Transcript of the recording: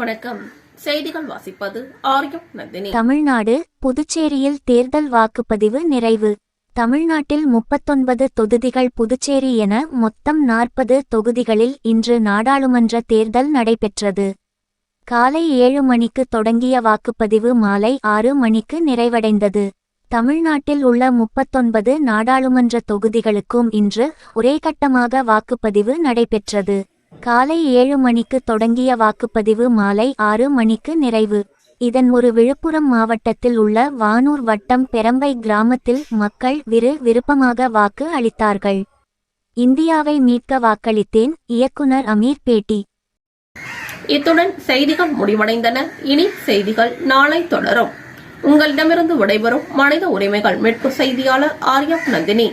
வணக்கம். செய்திகள் வாசிப்பது ஆரியம் நந்தினி. தமிழ்நாடு புதுச்சேரியில் தேர்தல் வாக்குப்பதிவு நிறைவு. தமிழ்நாட்டில் முப்பத்தொன்பது தொகுதிகள் புதுச்சேரி என மொத்தம் நாற்பது தொகுதிகளில் இன்று நாடாளுமன்ற தேர்தல் நடைபெற்றது. காலை ஏழு மணிக்கு தொடங்கிய வாக்குப்பதிவு மாலை ஆறு மணிக்கு நிறைவடைந்தது. தமிழ்நாட்டில் உள்ள முப்பத்தொன்பது நாடாளுமன்ற தொகுதிகளுக்கும் இன்று ஒரே கட்டமாக வாக்குப்பதிவு நடைபெற்றது. காலை ஏழு மணிக்கு தொடங்கிய வாக்குப்பதிவு மாலை ஆறு மணிக்கு நிறைவு. இதன் ஒரு விழுப்புரம் மாவட்டத்தில் உள்ள வானூர் வட்டம் பெரம்பை கிராமத்தில் மக்கள் விறு விருப்பமாக வாக்கு அளித்தார்கள். இந்தியாவை மீட்க வாக்களித்தேன் இயக்குனர் அமீர் பேட்டி. இத்துடன் செய்திகள் முடிவடைந்தன. இனி செய்திகள் நாளை தொடரும். உங்களிடமிருந்து விடைபெறும் மனித உரிமைகள் மீட்பு செய்தியாளர் ஆரியம் நந்தினி.